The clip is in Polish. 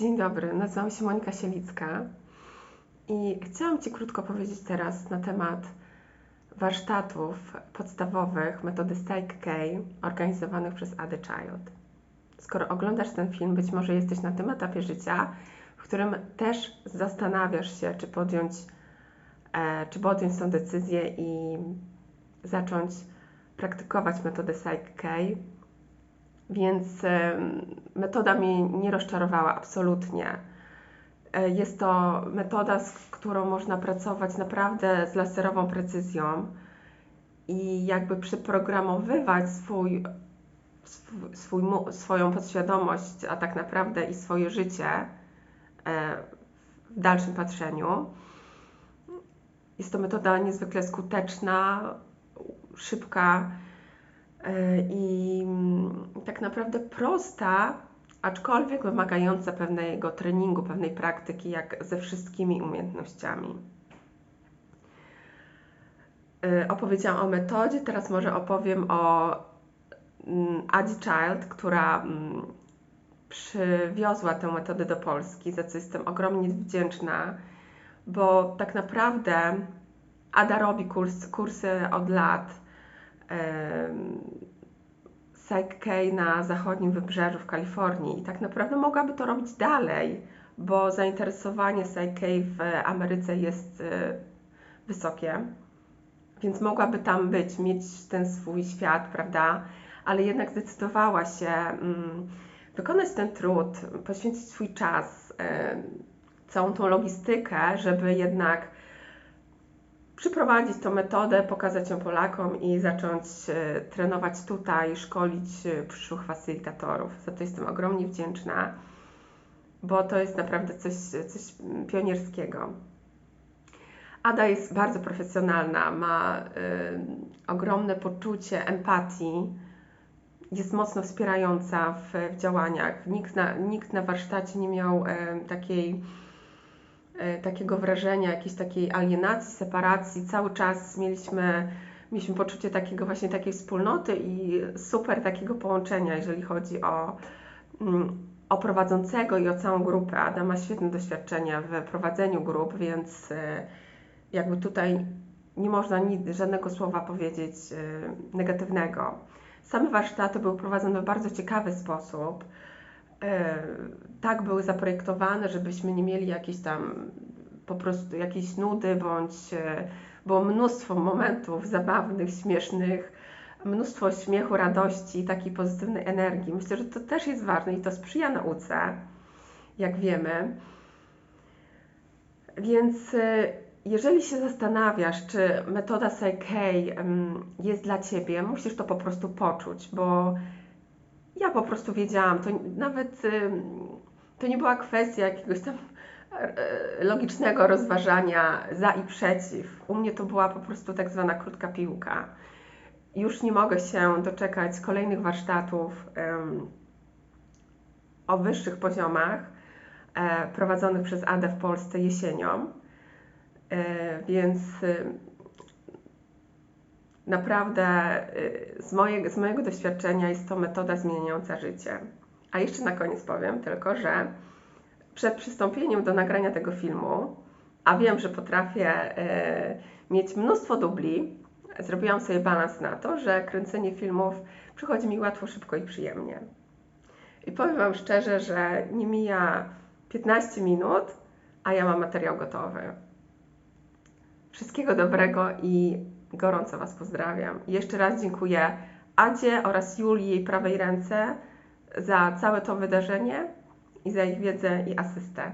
Dzień dobry, nazywam się Monika Sielicka i chciałam Ci krótko powiedzieć teraz na temat warsztatów podstawowych metody Psych K organizowanych przez Ady Child. Skoro oglądasz ten film, być może jesteś na tym etapie życia, w którym też zastanawiasz się, czy podjąć, e, czy podjąć tą decyzję i zacząć praktykować metodę Psych K, więc metoda mnie nie rozczarowała absolutnie. E, jest to metoda, z którą można pracować naprawdę z laserową precyzją i jakby przeprogramowywać swój, swój, swoją podświadomość, a tak naprawdę i swoje życie e, w dalszym patrzeniu. Jest to metoda niezwykle skuteczna, szybka i mm, tak naprawdę prosta, aczkolwiek wymagająca pewnego treningu, pewnej praktyki, jak ze wszystkimi umiejętnościami. E, opowiedziałam o metodzie, teraz może opowiem o mm, Adi Child, która mm, przywiozła tę metodę do Polski, za co jestem ogromnie wdzięczna, bo tak naprawdę Ada robi kurs, kursy od lat Psyche na zachodnim wybrzeżu w Kalifornii i tak naprawdę mogłaby to robić dalej, bo zainteresowanie Psyche w Ameryce jest e, wysokie, więc mogłaby tam być, mieć ten swój świat, prawda? Ale jednak zdecydowała się mm, wykonać ten trud, poświęcić swój czas, całą tą logistykę, żeby jednak przyprowadzić tą metodę, pokazać ją Polakom i zacząć e, trenować tutaj, szkolić e, przyszłych facylitatorów. Za to jestem ogromnie wdzięczna, bo to jest naprawdę coś, coś pionierskiego. Ada jest bardzo profesjonalna, ma y, ogromne poczucie empatii, jest mocno wspierająca w, w działaniach. Nikt na, nikt na warsztacie nie miał y, takiej takiego wrażenia, jakiejś takiej alienacji, separacji. Cały czas mieliśmy, mieliśmy poczucie takiego właśnie takiej wspólnoty i super takiego połączenia, jeżeli chodzi o, mm, o prowadzącego i o całą grupę. Adam ma świetne doświadczenia w prowadzeniu grup, więc e, jakby tutaj nie można nic, żadnego słowa powiedzieć e, negatywnego. Same warsztaty były prowadzone w bardzo ciekawy sposób. E, tak były zaprojektowane, żebyśmy nie mieli jakiejś tam po prostu jakiejś nudy, bądź e, było mnóstwo momentów zabawnych, śmiesznych, mnóstwo śmiechu, radości, takiej pozytywnej energii. Myślę, że to też jest ważne i to sprzyja nauce, jak wiemy. Więc e, jeżeli się zastanawiasz, czy metoda Psyche jest dla Ciebie, musisz to po prostu poczuć, bo ja po prostu wiedziałam, to nawet to nie była kwestia jakiegoś tam e, logicznego rozważania za i przeciw. U mnie to była po prostu tak zwana krótka piłka. Już nie mogę się doczekać kolejnych warsztatów o wyższych poziomach e, prowadzonych przez ADE w Polsce jesienią. E, więc Naprawdę y, z, z mojego doświadczenia jest to metoda zmieniająca życie. A jeszcze na koniec powiem tylko, że przed przystąpieniem do nagrania tego filmu, a wiem, że potrafię y, mieć mnóstwo dubli, zrobiłam sobie balans na to, że kręcenie filmów przychodzi mi łatwo, szybko i przyjemnie. I powiem Wam szczerze, że nie mija 15 minut, a ja mam materiał gotowy. Wszystkiego dobrego i Gorąco Was pozdrawiam. jeszcze raz dziękuję Adzie oraz Julii, jej prawej ręce, za całe to wydarzenie i za ich wiedzę i asystę.